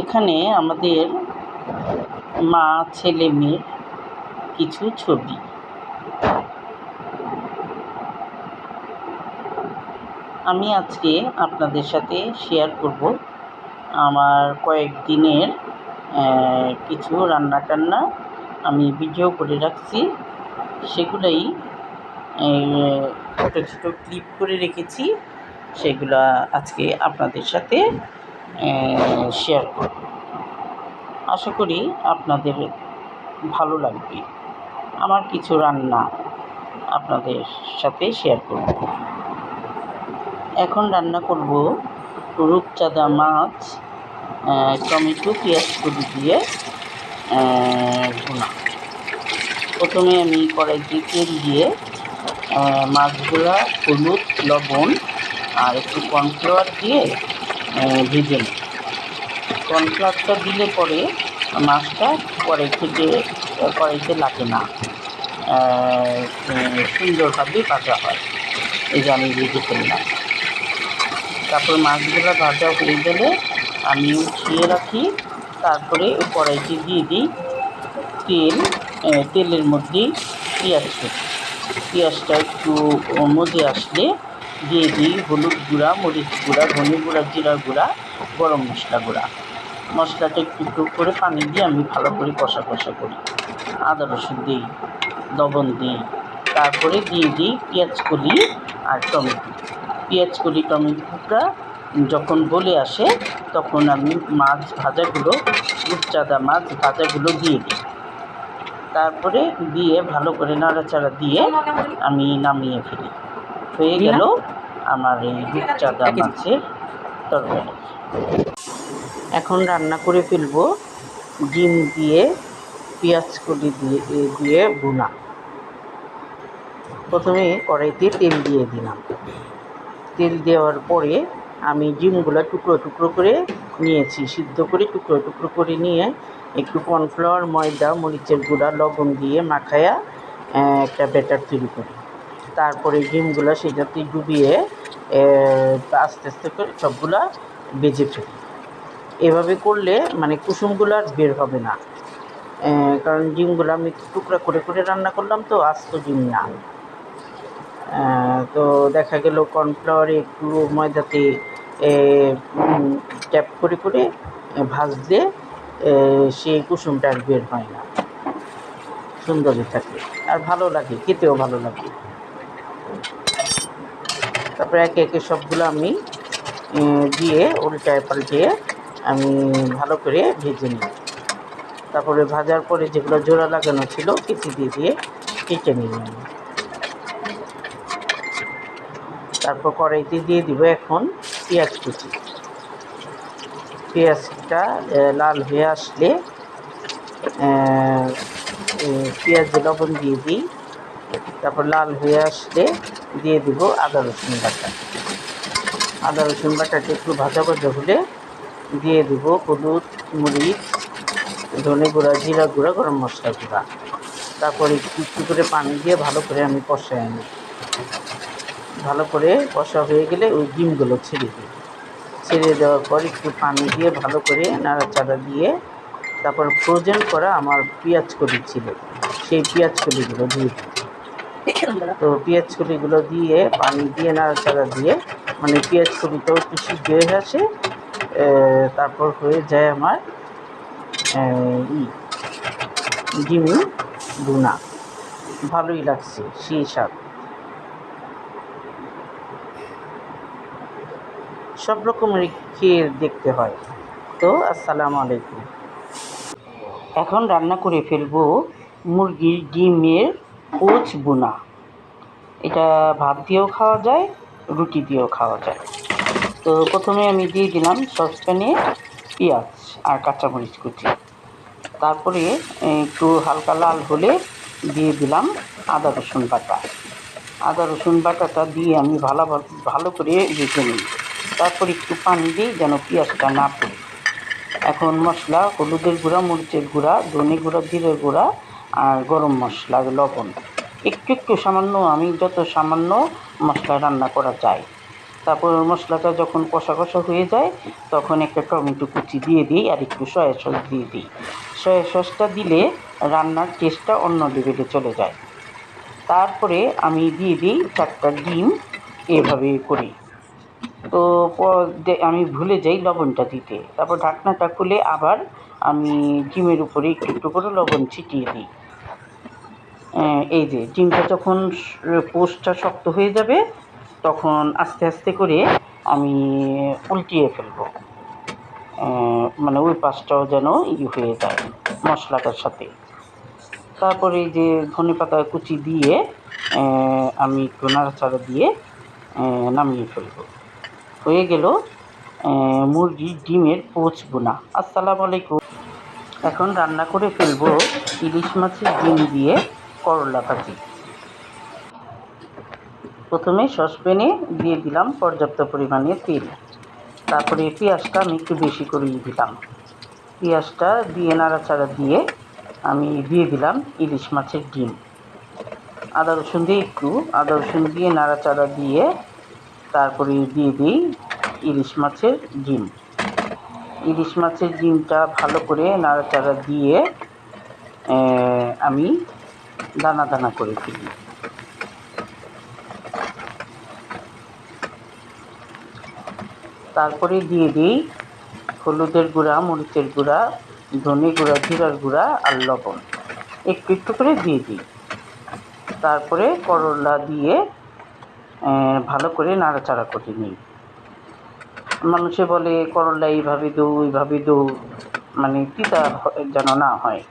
এখানে আমাদের মা, ছেলে, মেয়ের কিছু ছবি। আমি আজকে আপনাদের সাথে শেয়ার করব আমার কয়েকদিনের কিছু রান্না টান্না আমি ভিডিও করে রাখছি। সেগুলাই ছোটো ছোটো ক্লিপ করে রেখেছি। সেগুলা আজকে আপনাদের সাথে শেয়ার করব আশা করি আপনাদের ভালো লাগবে। আমার কিছু রান্না আপনাদের সাথে শেয়ার করব। এখন রান্না করব রূপচাঁদা মাছ টমেটো, পেঁয়াজ কুচি দিয়ে ভুনা। প্রথমে আমি কড়াইতে তেল দিয়ে মাছগুলা হলুদ, লবণ আর একটু কর্নফ্লাওয়ার দিয়ে ভেজে। নিই কর্নফ্লাওয়ারটা দিলে পরে মাছটা কড়াই থেকে, কড়াইতে লাগে না। সুন্দরভাবে ভাজা হয়। এই যে আমি ভেজে ফেললাম। তারপর মাছগুলো ভাজা হয়ে গেলে আমি উঠিয়ে রাখি। তারপরে কড়াইতে দিয়ে দিই তেল তেলের মধ্যে পেঁয়াজ। পেঁয়াজটা একটু মজে আসলে দিয়ে দিই হলুদ গুঁড়া, মরিচ গুঁড়া, ধনে গুঁড়া, জিরা গুঁড়া, গরম মশলা গুঁড়া। মশলাটা একটু একটু করে পানি দিয়ে আমি ভালো করে কষা কষা করি। আদা রসুন দিই, লবণ দিই, তারপরে দিয়ে দিই পেঁয়াজ কলি আর টমেটো। পেঁয়াজ কলি, টমেটোটা যখন বলে আসে, তখন আমি মাছ ভাজাগুলো, রূপচাঁদা মাছ ভাজাগুলো দিয়ে দিই। তারপরে দিয়ে ভালো করে নাড়াচাড়া দিয়ে আমি নামিয়ে ফেলি। হয়ে গেল আমার এই রূপচাঁদা মাছের তরকারি। এখন রান্না করে ফেলব ডিম দিয়ে পেঁয়াজ কলি দিয়ে এ দিয়ে ভুনা। প্রথমে কড়াইতে তেল দিয়ে দিলাম। তেল দেওয়ার পরে আমি ডিমগুলো টুকরো টুকরো করে নিয়েছি। সিদ্ধ করে টুকরো টুকরো করে নিয়ে একটু কর্নফ্লাওয়ার ময়দা মরিচের গুঁড়া লবণ দিয়ে মাখায়া একটা ব্যাটার তৈরি করি। তারপরে ডিমগুলো সেটাতে ডুবিয়ে আস্তে আস্তে করে সবগুলা বেজে ফেলি। এভাবে করলে মানে কুসুমগুলো আর বের হবে না। কারণ ডিমগুলো আমি টুকরা করে করে রান্না করলাম তো আস্ত ডিম না। তো দেখা গেল কর্নফ্লাওয়ারে একটু ময়দাতে ট্যাপ করে করে ভাজলে সেই কুসুমটা আর বের হয় না। সুন্দরই থাকে। আর ভালো লাগে, খেতেও ভালো লাগে। তারপরে একে একে সবগুলো আমি দিয়ে উল্টায় পাল্টিয়ে আমি ভালো করে ভেজে নিই। তারপরে ভাজার পরে যেগুলো জোড়া লাগানো ছিল, কেটে দিয়ে দিয়ে কেটে নিই তারপর কড়াইতে দিয়ে দিব এখন পেঁয়াজ কুচি। পেঁয়াজটা লাল হয়ে আসলে পেঁয়াজ লবণ দিয়ে দিই। তারপর লাল হয়ে আসলে দিয়ে দিব আদা রসুন বাটা। আদা রসুন বাটাটা একটু ভাজা ভাজা হলে দিয়ে দিব হলুদ, মরিচ, ধনে গুঁড়া, জিরা গুঁড়া, গরম মশলা গুঁড়া। তারপরে একটু করে পানি দিয়ে ভালো করে আমি কষাই আনি ভালো করে কষা হয়ে গেলে ওই ডিমগুলো ছেড়ে দিই ছেড়ে দেওয়ার পর একটু পানি দিয়ে ভালো করে নাড়াচাড়া দিয়ে তারপর ফ্রোজেন করা আমার পেঁয়াজ কলি ছিল। সেই পেঁয়াজ কলিগুলো দিয়ে দিই তো পেঁয়াজ কলিগুলো দিয়ে, পানি দিয়ে, নাড়াচাড়া দিয়ে মানে পেঁয়াজ কলিটাও একটু সিদ্ধ হয়ে আসে তারপর হয়ে যায় আমার ডিম ভুনা। ভালোই লাগছে, সেই স্বাদ। সব রকমের খেয়ে দেখতে হয়। তো আসসালামু আলাইকুম। এখন রান্না করে ফেলব মুরগির ডিমের কোচ বোনা এটা ভাত দিয়েও খাওয়া যায়, রুটি দিয়েও খাওয়া যায়। তো প্রথমে আমি দিয়ে দিলাম সসপ্যানে পেঁয়াজ আর কাঁচামরিচ কুচি। তারপরে একটু হালকা লাল হলে দিয়ে দিলাম আদা রসুন বাটা। আদা রসুন বাটাটা দিয়ে আমি ভালো ভালো করে ভেজে নিই তারপর একটু পানি দিই যেন পেঁয়াজটা না পড়ে। এখন মশলা, হলুদের গুঁড়া, মরিচের গুঁড়া, ধনে গুঁড়া, জিরের গুঁড়া আর গরম মশলা, লবণ। একটু একটু সামান্য, আমি যত সামান্য মশলা রান্না করা যায় তারপর মশলাটা যখন কষা কষা হয়ে যায়, তখন একটা টমেটো কুচি দিয়ে দিই আর একটু সয়া সস দিয়ে দিই। সয়া সসটা দিলে রান্নার টেস্টটা অন্য লেভেলে চলে যায়। তারপরে আমি দিয়ে দিই চারটা ডিম, এভাবে করি। তো আমি ভুলে যাই লবণটা দিতে। তারপর ঢাকনাটা খুলে আবার আমি ডিমের উপরে একটু একটু করে লবণ ছিটিয়ে দিই। এই যে ডিমটা যখন পোস্টটা শক্ত হয়ে যাবে, তখন আস্তে আস্তে করে আমি উল্টিয়ে ফেলব। মানে ওই পাশটাও যেন ই হয়ে যায় মশলাটার সাথে। তারপরে এই যে ধনে পাতা কুচি দিয়ে আমি একটু নাড়াচাড়া দিয়ে নামিয়ে ফেলব। হয়ে গেল মুরগির ডিমের পোচ বোনা। আসসালামু আলাইকুম। এখন রান্না করে ফেলব ইলিশ মাছের ডিম দিয়ে। করলা ভাজি প্রথমে সসপ্যানে দিয়ে দিলাম পর্যাপ্ত পরিমাণে তেল। তারপরে পেঁয়াজটা আমি একটু বেশি করেই দিলাম। পেঁয়াজটা দিয়ে নাড়াচাড়া দিয়ে আমি দিয়ে দিলাম ইলিশ মাছের ডিম। আদা রসুন দিয়ে একটু, আদা রসুন দিয়ে নাড়াচাড়া দিয়ে তারপরে দিয়ে দিই ইলিশ মাছের ডিম। ইলিশ মাছের ডিমটা ভালো করে নাড়াচাড়া দিয়ে আমি দানা দানা করে ফেলি তারপরে দিয়ে দিই হলুদের গুঁড়া, মরিচের গুঁড়া, ধনে গুঁড়া, জিরার গুঁড়া আর লবণ। একটু একটু করে দিয়ে দিই। তারপরে করলা দিয়ে ভালো করে নাড়াচাড়া করে নিই। মানুষে বলে, করলা এইভাবে দৌ, ওইভাবে দৌ। মানে তিতা যেন না হয়।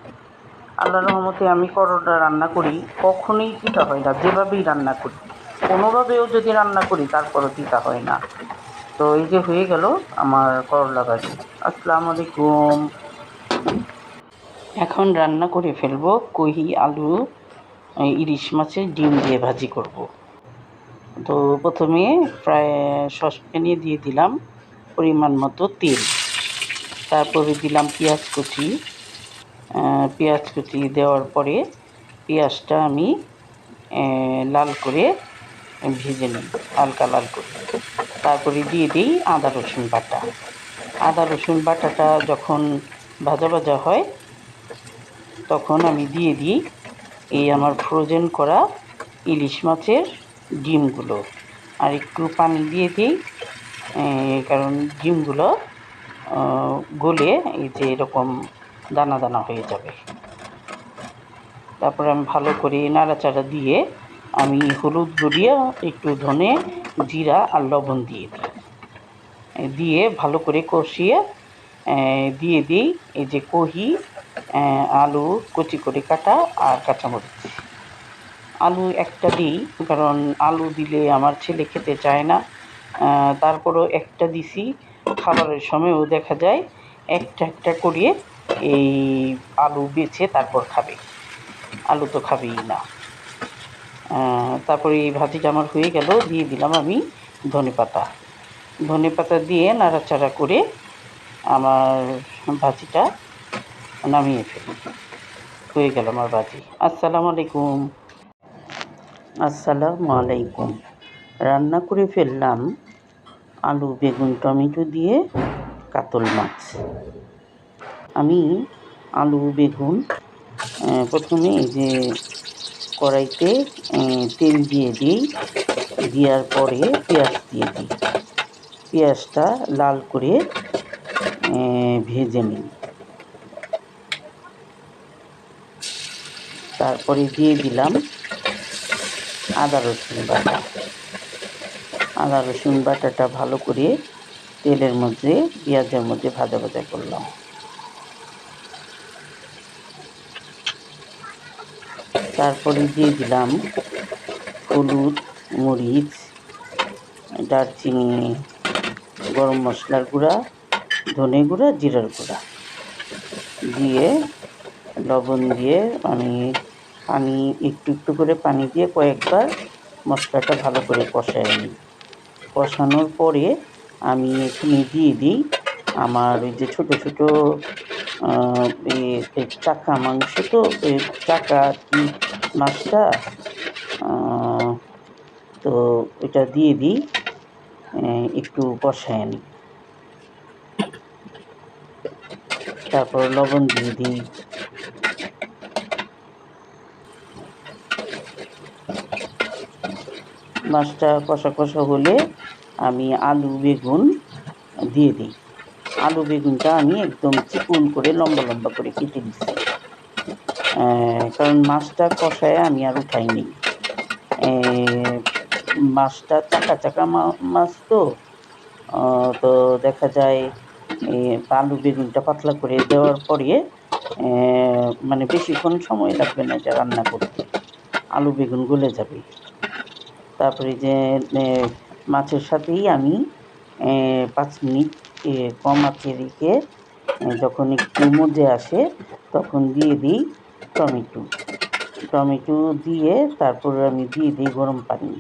আল্লাহ রহমতে আমি করলা রান্না করি, কখনোই তিতা হয় না, যেভাবেই রান্না করি। কোনোভাবেও যদি রান্না করি, তারপরও তিতা হয় না। তো এই যে হয়ে গেল আমার করলা ভাজি। আসসালামু আলাইকুম। এখন রান্না করে ফেলব কহি, আলু ইলিশ মাছের ডিম দিয়ে ভাজি করব। তো প্রথমে প্রায় সসপ্যানে দিয়ে দিলাম পরিমাণ মতো তেল। তারপরে দিলাম পেঁয়াজ কুচি। পেঁয়াজ কুচি দেওয়ার পরে পেঁয়াজটা আমি লাল করে ভেজে নিই হালকা লাল করে। তারপরে দিয়ে দিই আদা রসুন বাটা। আদা রসুন বাটাটা যখন ভাজা ভাজা হয়, তখন আমি দিয়ে দিই এই আমার ফ্রোজেন করা ইলিশ মাছের ডিমগুলো। আর একটু পানি দিয়ে দিই কারণ ডিমগুলো গলে এই যে এরকম দানা দানা হয়ে যাবে। তারপরে আমি ভালো করে নাড়াচাড়া দিয়ে আমি হলুদ গড়িয়ে, একটু ধনে জিরা আর লবণ দিয়ে দিই। দিয়ে ভালো করে কষিয়ে দিয়ে দিই এই যে কহি আলু কচি করে কাটা আর কাঁচামরিচ। আলু একটা দিই, কারণ আলু দিলে আমার ছেলে খেতে চায় না। তারপরও একটা দিছি। খাবারের সময়ও দেখা যায়, একটা একটা করিয়ে এই আলু বেছে তারপর খাবে। আলু তো খাবেই না। তারপরে এই ভাজিটা আমার হয়ে গেল, দিয়ে দিলাম আমি ধনে পাতা। ধনে পাতা দিয়ে নাড়াচাড়া করে আমার ভাজিটা নামিয়ে ফেলি। হয়ে গেল আমার ভাজি। আসসালামু আলাইকুম। আসসালামু আলাইকুম। রান্না করে ফেললাম আলু, বেগুন, টমেটো দিয়ে কাতল মাছ। আমি আলু, বেগুন প্রথমে এই যে কড়াইতে তেল দিয়ে দিই। দেওয়ার পরে পেঁয়াজ দিয়ে দিই। পেঁয়াজটা লাল করে ভেজে নিই। তারপরে দিয়ে দিলাম আদা, রসুন বাটা। আদা, রসুন বাটাটা ভালো করে তেলের মধ্যে, পেঁয়াজের মধ্যে ভাজা ভাজা করলাম। তারপরে দিয়ে দিলাম হলুদ, মরিচ, দারচিনি, গরম মশলার গুঁড়া, ধনে গুঁড়া, জিরার গুঁড়া। দিয়ে লবণ দিয়ে আমি পানি একটু একটু করে পানি দিয়ে কয়েকবার মশলাটা ভালো করে কষাই নিই। কষানোর পরে আমি এখানে দিয়ে দিই আমার ওই যে ছোটো ছোটো চাকা মাংস তো, এই চাকা মাছটা? তো এটা দিয়ে দিই একটু কষায় নিই। তারপর লবণ দিয়ে দিই। মাছটা কষা কষা হলে আমি আলু, বেগুন দিয়ে দিই। আলু বেগুনটা আমি একদম চিকুন করে লম্বা লম্বা করে কেটে দিচ্ছি কারণ মাছটা কষায় আমি আর উঠাই নিই। মাছটা চাকা চাকা মাছ তো। তো দেখা যায় আলু বেগুনটা পাতলা করে দেওয়ার পরে মানে বেশিক্ষণ সময় লাগবে না এটা রান্না করতে। আলু বেগুন গলে যাবে। তারপরে যে মাছের সাথেই আমি পাঁচ মিনিট কম রেখে যখন একটু মজে আসে, তখন দিয়ে দিই টমেটো। টমেটো দিয়ে তারপর আমি দিয়ে দিই গরম পানি।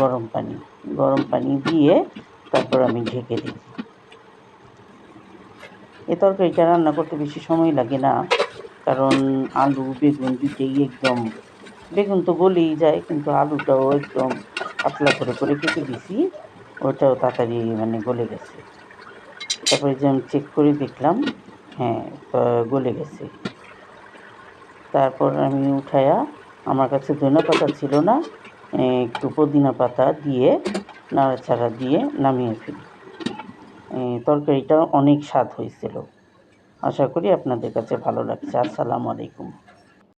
গরম পানি। গরম পানি দিয়ে তারপর আমি ঢেকে দিই। এ তরকারিটা রান্না করতে বেশি সময় লাগে না, কারণ আলু, বেগুন দুটেই একদম, বেগুন তো গলেই যায়, কিন্তু আলুটাও একদম পাতলা করে করে কেটে দিছি, ওটাও তাড়াতাড়ি মানে গলে গেছে। তারপরে যে আমি চেক করে দেখলাম হ্যাঁ গলে গেছে। তারপর আমি উঠায়া আমার কাছে ধনে পাতা ছিল না একটু পুদিনা পাতা দিয়ে নাড়াচাড়া দিয়ে নামিয়ে ফেলি। তরকারিটা অনেক স্বাদ হয়েছিল। আশা করি আপনাদের কাছে ভালো লাগছে। আসসালামু আলাইকুম।